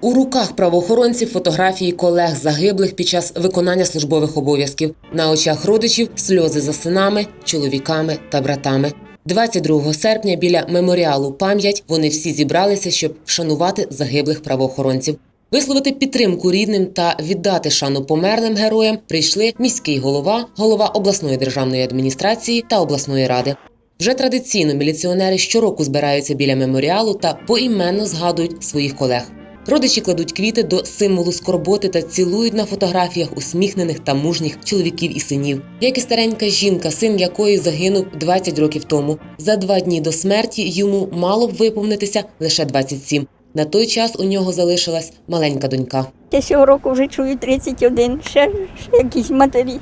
У руках правоохоронців фотографії колег загиблих під час виконання службових обов'язків. На очах родичів сльози за синами, чоловіками та братами. 22 серпня біля меморіалу пам'ять вони всі зібралися, щоб вшанувати загиблих правоохоронців. Висловити підтримку рідним та віддати шану померлим героям прийшли міський голова, голова обласної державної адміністрації та обласної ради. Вже традиційно міліціонери щороку збираються біля меморіалу та поіменно згадують своїх колег. Родичі кладуть квіти до символу скорботи та цілують на фотографіях усміхнених та мужніх чоловіків і синів, як і старенька жінка, син якої загинув 20 років тому. За два дні до смерті йому мало б виповнитися лише 27. На той час у нього залишилась маленька донька. Я цього року вже чую 31, ще, ще якісь матері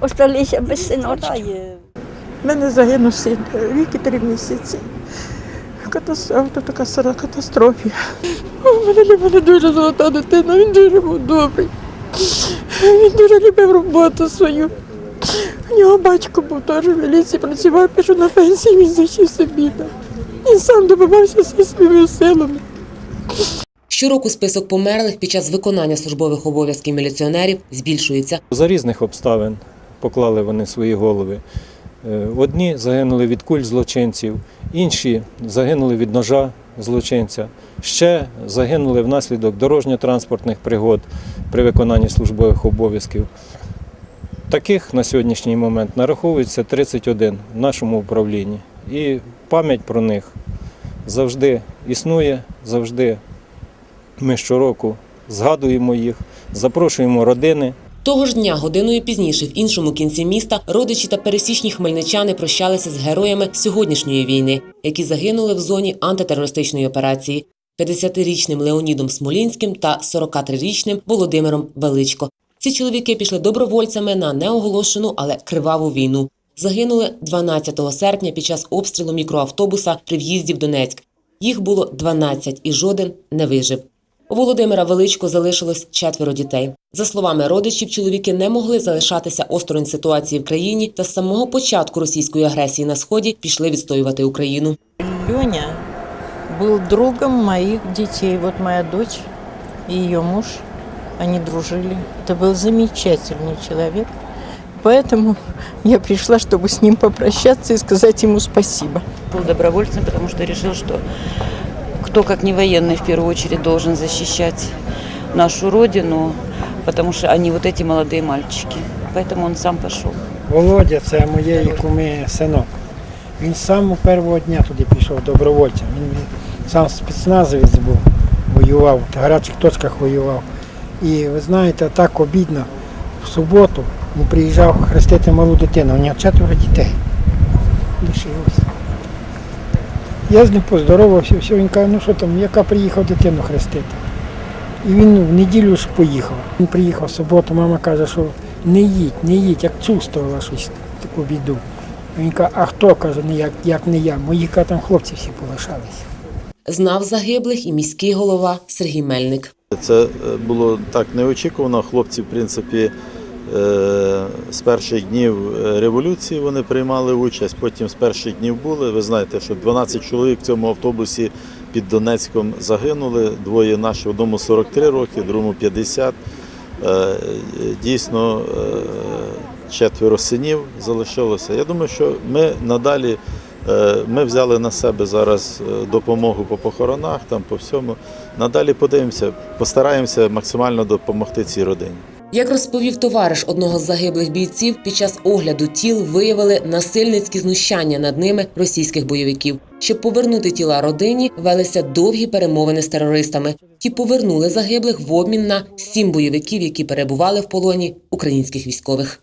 осталися без синочків. У мене загинув син рік і три місяці. Катастрофа, така стара катастрофа. У мене для мене дуже золота дитина, він дуже був добрий. Він дуже любив роботу свою. У нього батько був теж в міліції, працював, пішов на пенсію, він захищав собі. Він сам добивався зі своїми силами. Щороку список померлих під час виконання службових обов'язків міліціонерів збільшується. За різних обставин поклали вони свої голови. Е, Одні загинули від куль злочинців, інші загинули від ножа злочинця, ще загинули внаслідок дорожньо-транспортних пригод при виконанні службових обов'язків. Таких на сьогоднішній момент нараховується 31 в нашому управлінні. І пам'ять про них завжди існує, завжди ми щороку згадуємо їх, запрошуємо родини. Того ж дня, годиною пізніше, в іншому кінці міста, родичі та пересічні хмельничани прощалися з героями сьогоднішньої війни, які загинули в зоні антитерористичної операції. 50-річним Леонідом Смолінським та 43-річним Володимиром Величко. Ці чоловіки пішли добровольцями на неоголошену, але криваву війну. Загинули 12 серпня під час обстрілу мікроавтобуса при в'їзді в Донецьк. Їх було 12 і жоден не вижив. У Володимира Величко залишилось четверо дітей. За словами родичів, чоловіки не могли залишатися осторонь ситуації в країні та з самого початку російської агресії на сході пішли відстоювати Україну. Леня был другом моих детей. Вот моя дочь и ее муж, они дружили. Это был замечательный человек. Поэтому я пришла, чтобы с ним попрощаться и сказать ему спасибо. был добровольцем, потому что решил, что кто, как не военный, в первую очередь должен защищать нашу родину, потому что они вот эти молодые мальчики. Поэтому он сам пошел. Володя це моєї куми синок. Він з самого першого дня туди пішов добровольцем. Він сам спецназовець був, воював, в гарячих точках воював. І ви знаєте, так обідно. В суботу він приїжджав хрестити малу дитину. У нього четверо дітей. Лишилось. Я з ним поздоровався, все. Він каже, ну що там, яка приїхав дитину хрестити. І він ну, в неділю ж поїхав. Він приїхав в суботу, мама каже, що не їдь, не їдь, як чувствувала щось таку біду. Він каже, а хто каже, не як, як не я. Мої каже, там хлопці всі полишалися. Знав загиблих і міський голова Сергій Мельник. Це е, було так неочікувано. Хлопці, в принципі, з перших днів е, революції вони приймали участь, потім з перших днів були. Ви знаєте, що 12 чоловік в цьому автобусі під Донецьком загинули. Двоє наші, одному 43 роки, другому 50. Е, Дійсно, е, четверо синів залишилося. Я думаю, що ми надалі. Е, Ми взяли на себе зараз е, допомогу по похоронах, там по всьому. Надалі подивимося, постараємося максимально допомогти цій родині. Як розповів товариш одного з загиблих бійців, під час огляду тіл виявили насильницькі знущання над ними російських бойовиків. Щоб повернути тіла родині, велися довгі перемовини з терористами. Ті повернули загиблих в обмін на сім бойовиків, які перебували в полоні українських військових.